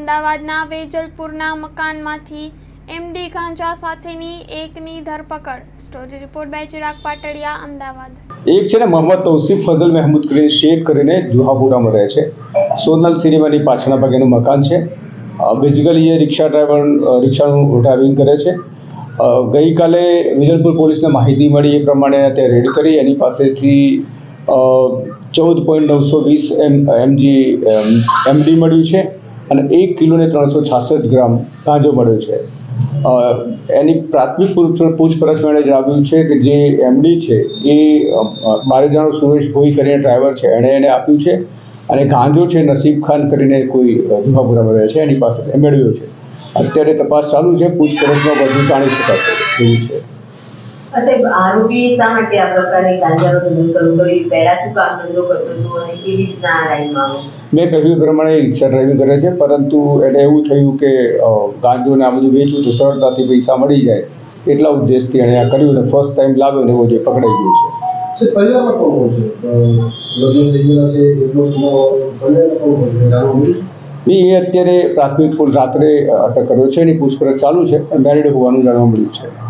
અમદાવાદના વેજલપુરના મકાનમાંથી એમડી ગાંજા સાથેની એકની ધરપકડ. Story report by Chirag Patadiya, Ahmedabad. એક છે ને, મોહમ્મદ તૌસીફ ફઝલ મહેમૂદ કરીને શેખ કરીને જુહાપુરામાં રહે છે. સોનલ સિનેમાની પાછળના ભાગેનું મકાન છે. બેઝિકલી એ રિક્ષા ડ્રાઈવર રિક્ષાનું ડ્રાઇવિંગ કરે છે. ગઈકાલે વિજલપુર પોલીસને માહિતી મળી એ પ્રમાણે તે રેડ કરી. એની પાસેથી ચૌદ પોઈન્ટ નવસો વીસ એમ, એમજી એમડી મળ્યું છે. અને એક કિલોને ત્રણસો છાસઠ ગ્રામ ગાંજો મળ્યો છે. એની પ્રાથમિક પૂછપરછ મેળે જણાવ્યું છે કે જે એમડી છે, એ બારેજાનો સુરેશ ભોઈ કરીને ડ્રાઈવર છે. એણે એને આપ્યું છે અને ગાંજો છે નસીબ ખાન કરીને કોઈ જુહાપુરામાં રહે છે, એની પાસે મેળવ્યો છે. અત્યારે તપાસ ચાલુ છે, પૂછપરછમાં બધું જાણી શકાશે એવું છે. સાહેબ આરોપી શા માટે આ પ્રકારે ગાંજાનો ધંધો શરૂ કર્યો પહેલા શું કામ ધંધો કરતો હતો અને કેવી રીતના આ લાઈનમાં મેં કહ્યું એ પ્રમાણે રિક્ષા ડ્રાઇવિંગ કરે છે પરંતુ એને એવું થયું કે અ, ને આ બધું વેચવું તો સરળતાથી પૈસા મળી જાય. એટલા ઉદ્દેશથી એણે આ કર્યું ને ફર્સ્ટ ટાઈમ લાવ્યો ને એવો જે પકડાઈ ગયું છે. પરિવારમાં કોણ છે? એ અત્યારે પ્રાથમિક રાત્રે અટક કર્યો છે એની પૂછપરછ ચાલુ છે મેરિડ હોવાનું જાણવા મળ્યું છે.